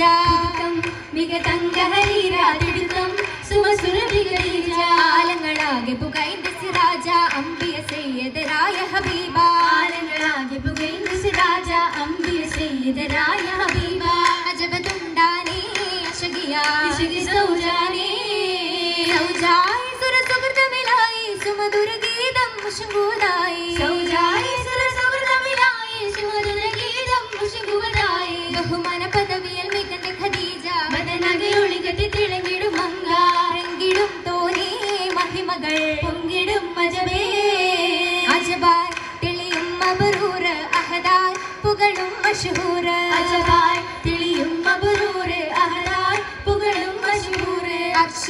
ഗരീജാകം മിക തങ്ക ഹരീരാതിടുക്കം സുമസുരമികരീജ ആലങ്ങളാകെ പുകൈന്ത സിരാജ അമ്പിയ സയ്യദരായ ഹബീബ. ആലങ്ങളാകെ പുകൈന്ത സിരാജ അമ്പിയ സയ്യദരായ ഹബീബ. അജബതുണ്ടാനേ അശകിയ. അശകി സൗജാനേ സൗജായ സുരസുഹൃതമിലായി സുമധുര ഗീതം മുഷങ്കൂത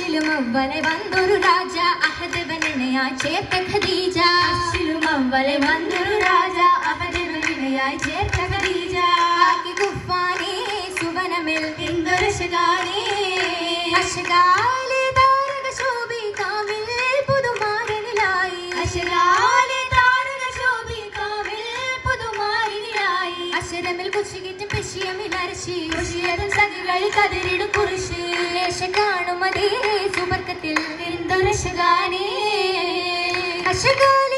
അശ്വിലും അവനെ വന്നൊരു രാജ അഹദവനായി ചേർത്ത ഖദീജ അശ്വിലും അവനെ വന്നൊരു രാജ അഹദവനായി ചേർത്ത ഖദീജ ആക്കി കുഫാനെ സുവനമിൽ ഇന്ദുരശകാലേ അശകാലേ കണ്ണുകൾ കതിരിടും കുറിശ് യേശ കാണുമതേ സുബർക്കത്തിൽ നിന്തൊരശകാനേ. അശകാലി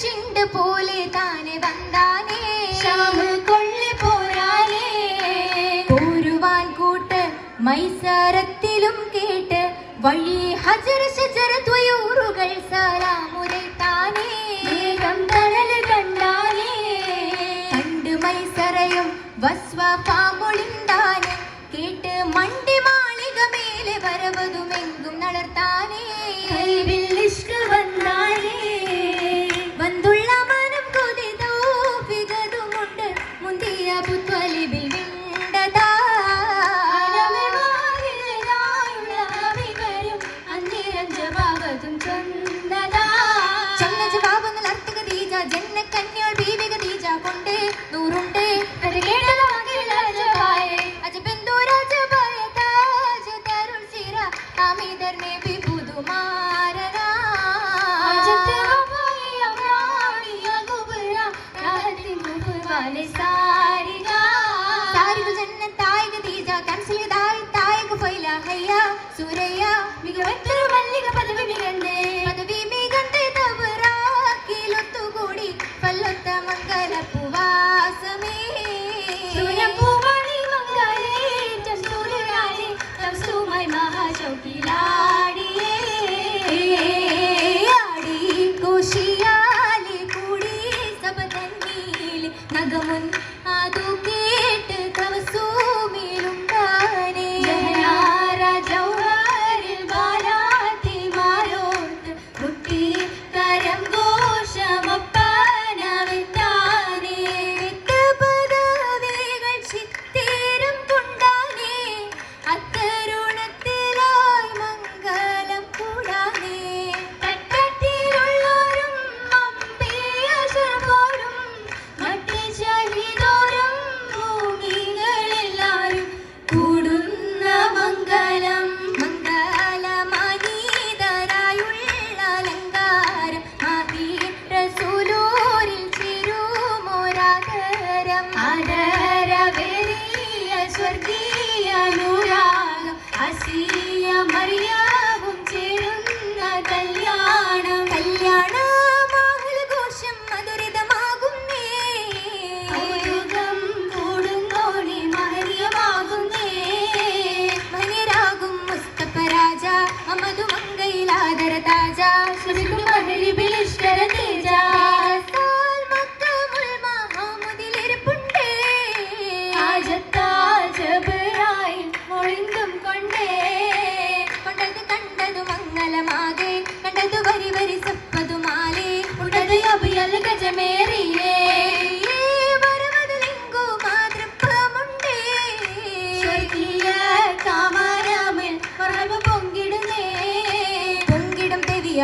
ചിണ്ട് പോലെ താനെ വന്നാനേ. ശ്യാമ കൊള്ളി പോരാനേ. പോരുവാൻ കൂട്ട് മൈസാരത്തിലും കേട്ട് വഴി ഹജർ ഷജർ ദ്വയൂറുകൾ സലാമ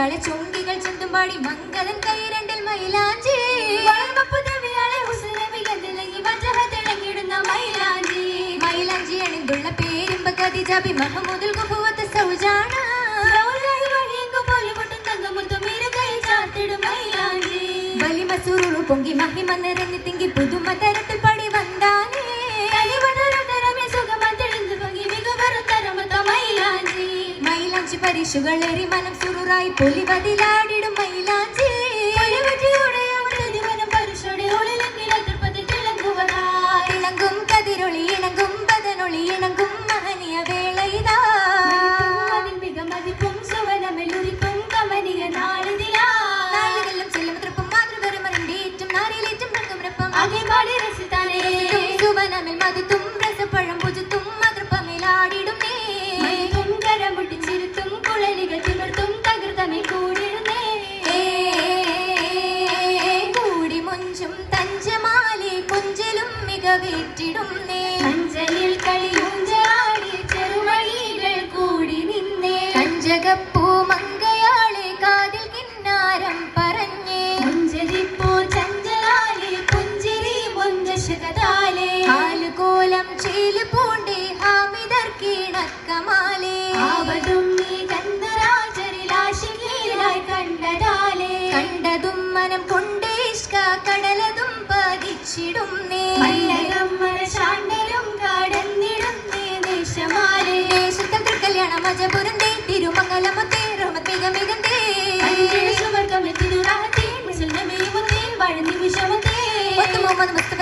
പുതവിയാളെ ചുണ്ടികൾ ഹുസ്നബികൾ തിളങ്ങി വജഹ തിളങ്ങിടുന്ന മൈലാഞ്ചി. മൈലാഞ്ചി പൊങ്കി മഹിമ തിങ്കി പുതുമ തരത്തിൽ മൈലാഞ്ചി പരിശുകളേറി മനം സുറുറായി പൊലിവതിലാടിടും മൈലാഞ്ചി കൊഞ്ചലും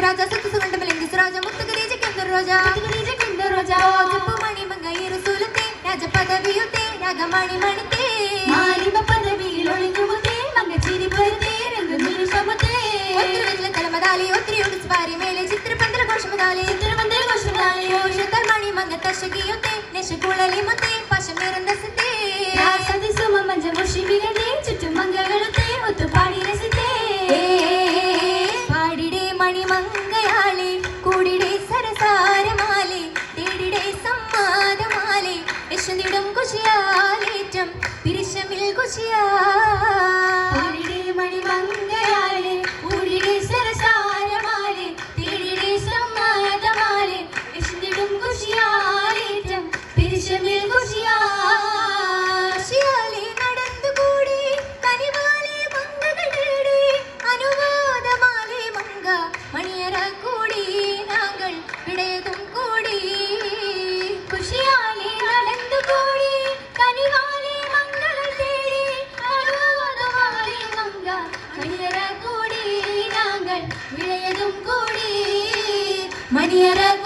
ರಾಜ ಸತ್ತು ಗಂಟೆ ಮೇಲೆ ಗಿಸ್ ರಾಜ ಮುತ್ತು ಗರೀಜ ಕೆಂದು ರೋಜ ಗರೀಜ ಕೆಂದು ರೋಜ ಜಪ್ಪು ಮಣಿ ಮಂಗ ಇರು ಸುಲುತೆ ರಾಜ ಪದವಿಯುತೆ ರಾಗ ಮಣಿ ಮಣಿತೆ ಮಾರಿವ ಪದವಿಯಲ್ಲಿ ಒಳಿಂಗುವುತೆ ಮಂಗ ಚಿರಿ ಬರುತೆ ರಂಗು ನೀರು ಶಮತೆ ಒತ್ತು ವೆಚ್ಚಲ ತಲಮದಾಲಿ ಒತ್ರಿ ಉಡಿಸ್ ಬಾರಿ ಮೇಲೆ ಚಿತ್ರ ಪಂದ್ರ ಘೋಷಮದಾಲಿ ಚಿತ್ರ ಪಂದ್ರ ಘೋಷಮದಾಲಿ ಓಷ ತರ್ಮಣಿ ಮಂಗ ತಶಗಿಯುತೆ ನೆಶ ಕುಳಲಿ ಮತ್ತು മണിമങ്കയാളെ കൂടിടെ സരസാരമാലെ തേടിടെ സമ്മാനമാലെ യശുനിടും കുശിയാലേറ്റം പിരിശമിൽ കുശിയാ കുശിയാലേറ്റം പിരിശമിൽ കുശിയാ Bharat